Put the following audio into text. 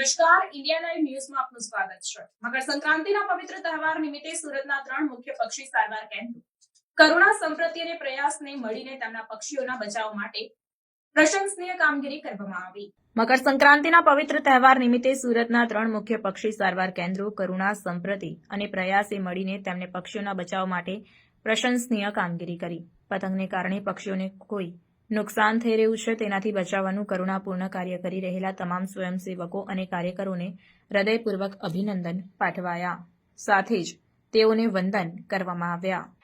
નમસ્કાર. India live ન્યૂઝમાં આપનું સ્વાગત છે. મકર સંક્રાંતિના પવિત્ર તહેવાર નિમિત્તે સુરતના ત્રણ મુખ્ય પક્ષી સારવાર કેન્દ્રો. કરુણા સંપ્રતિ અને પ્રયાસને મળીને તેમના પક્ષીઓના બચાવ માટે પ્રશંસનીય કામગીરી કરવામાં આવી. મકર સંક્રાંતિના પવિત્ર તહેવાર નિમિત્તે સુરતના ત્રણ મુખ્ય પક્ષી સારવાર કેન્દ્રો કરુણા સંપ્રતિ અને પ્રયાસે મળીને તેમને પક્ષીઓના બચાવ માટે પ્રશંસનીય કામગીરી કરી. પતંગને કારણે પક્ષીઓને કોઈ નુકસાન થઈ રહ્યું છે, તેનાથી બચાવવાનું કરુણાપૂર્ણ કાર્ય કરી રહેલા તમામ સ્વયંસેવકો અને કાર્યકરોને હૃદયપૂર્વક અભિનંદન પાઠવાયા. સાથે જ તેઓને વંદન કરવામાં આવ્યા.